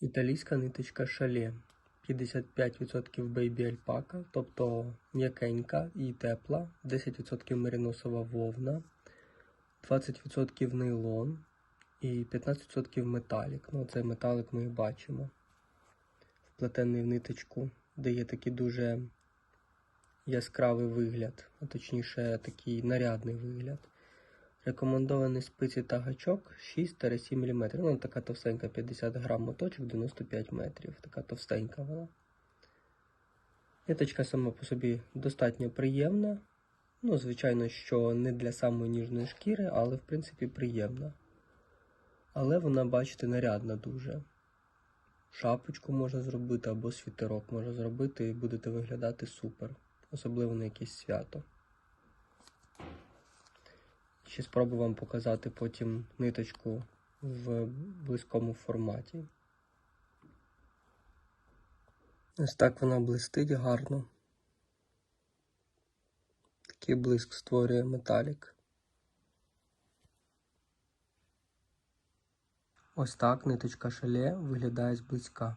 Італійська ниточка шале. 55% бейбі альпака, тобто м'якенька і тепла, 10% мериносова вовна, 20% нейлон і 15% металік. Ну, цей металик ми бачимо. Вплетений в ниточку, дає такий дуже яскравий вигляд, а точніше такий нарядний вигляд. Рекомендований спиці та гачок 6-7 мм. Ну, така товстенька 50 грам моточок 95 метрів. Така товстенька вона. Ниточка сама по собі достатньо приємна. Ну, звичайно, що не для самої ніжної шкіри, але в принципі приємна. Але вона, бачите, нарядна дуже. Шапочку можна зробити або світерок можна зробити і будете виглядати супер. Особливо на якесь свято. Ще спробую вам показати потім ниточку в близькому форматі. Ось так вона блистить гарно. Такий блиск створює металік. Ось так ниточка шале виглядає зблизька.